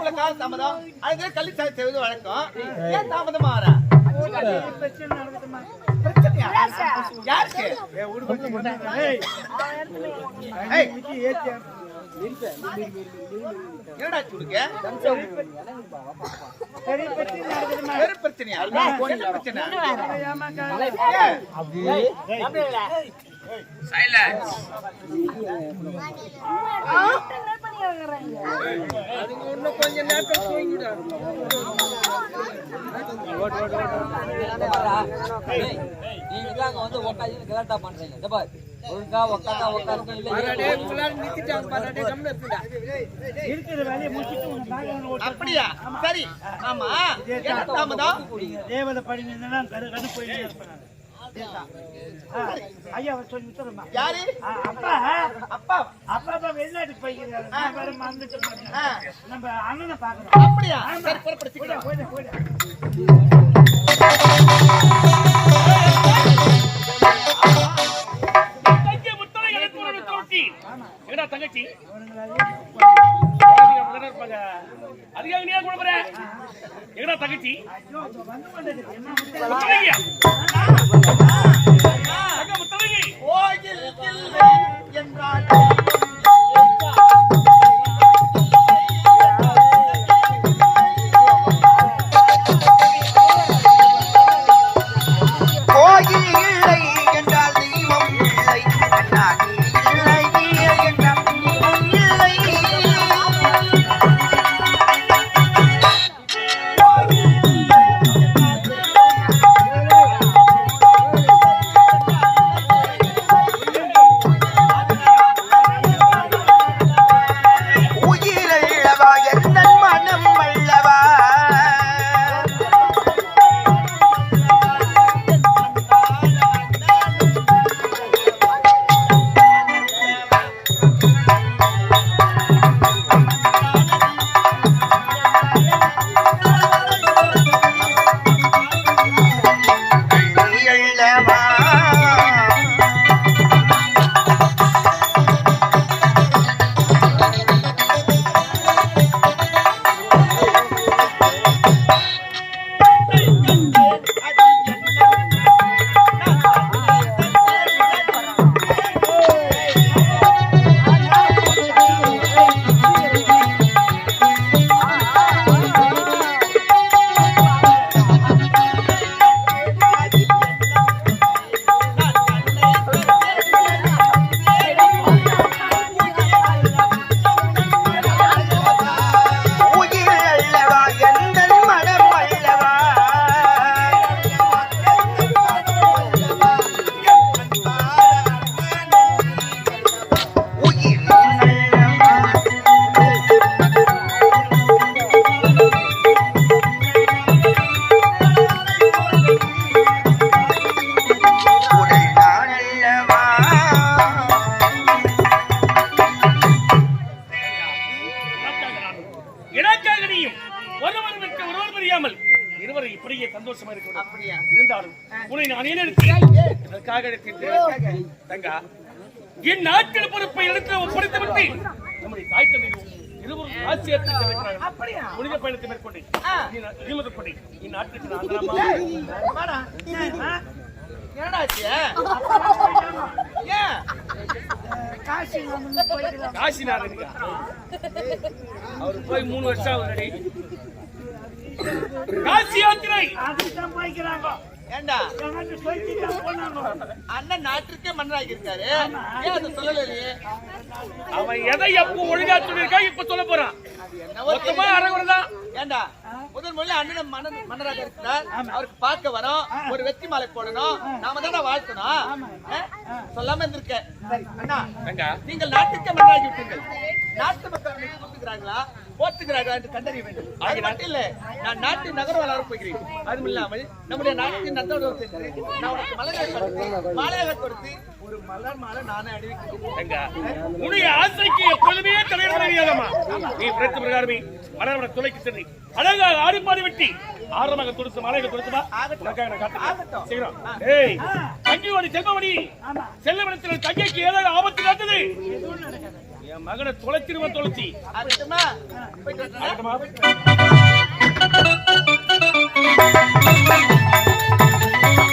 இவ்வளவு கால தாமதம். அதுக்கு கள்ளி சாய் செய்வது வழக்கம். ஏன் தாமதமா வர? பிரச்சனையா? யாருக்கு? ஏய், என்னடா சுடுக்க வெறும் பிரச்சனையா என்ன பிரச்சனை ஏன்? Silence. நீங்க அங்க வந்து உட்காந்து கலாட்டா பண்றீங்க இந்த பாரு ஒழுங்கா உட்காந்தா உட்காந்து அப்படியா சரி ஆமா என்ன தாமதம் தேவதை படினா கரு கரு போயிட்டே இருப்பேன் ஐயா அவர் சொல்லி சொல்லுமா யாரு? அப்பா அப்பா. அப்பா அப்பா வெளிநாட்டுக்கு போய்க்கிறாரு. நான் வேற மறந்துட்டு நம்ம அண்ணனை பார்க்கணும். அப்படியா? போயிடு போயிடு. அதுக்காக நீ கூட போற எங்கடா தங்கச்சி? முத்தலையா தங்க தெரியாமல் இருவரை இப்படியே சந்தோஷமா அப்படியா? இருந்தாலும் உன்னை நான் ஏன் எடுத்தேன் தங்கா என் நாட்டில் பொறுப்பை எடுத்து ஒப்படைத்து விட்டு நம்முடைய தாய் தந்தை இருவரும் ஆட்சியத்தை அப்படியா? புனித பயணத்தை மேற்கொண்டு ஆ. இருமது கொண்டு இந்நாட்டுக்கு நான் ஏன் காசு காசிநாதனுக்கு அவர் போய் மூணு வருஷம் ஆகுது காசி யாத்திரை போய்க்கிறாங்க. ஏண்டா? அண்ணன் மன்னராகி இருக்காரு ஏன் அதை சொல்லலையே அவன் எதை எப்போ ஒழுங்கா சொல்லியிருக்கா இப்ப சொல்ல போறான். மொத்தமா அரைகுறை தான். ஏண்டா? முதல் அண்ணன் மன்னராக இருக்கிறார். அவருக்கு பார்க்க வரோம். ஒரு வெற்றி மாலை போடணும். நாம தானே வாழ்த்தணும்? சொல்லாம இருந்திருக்க. அண்ணா நீங்கள் நாட்டுக்கு மன்னராகி விட்டீர்கள். நாட்டு மக்கள் போற்றுகிறார்களா என்று கண்டறிய வேண்டும். அது மட்டும் இல்ல நான் நாட்டு நகரம் வளர போகிறேன். அதுவும் இல்லாமல் நம்முடைய நாட்டின் நந்தோடு சென்று நான் உனக்கு மலரை கொடுத்து மாலையாக கொடுத்து ஒரு மலர் மாலை நானே அணிவிக்கிறேன் தங்கா உன்னுடைய ஆசைக்கு எப்பொழுதுமே தலைவர் தெரியாதம்மா நீ பிரச்சனை பிரகாரமே மலர்வன துளைக்கு சென்று அழகாக ஆடி பாடி வெட்டி ஆரமாக கொடுத்து மலையில கொடுத்துமா. உனக்காக நான் காத்துக்கிறேன். சீக்கிரம். ஏய் தங்கியோடி செல்வமணி செல்லமணத்தில் தங்கைக்கு ஏதாவது ஆபத்து என் மகனை தொலைச்சிருவன் தொலைச்சி. போயிட்டு?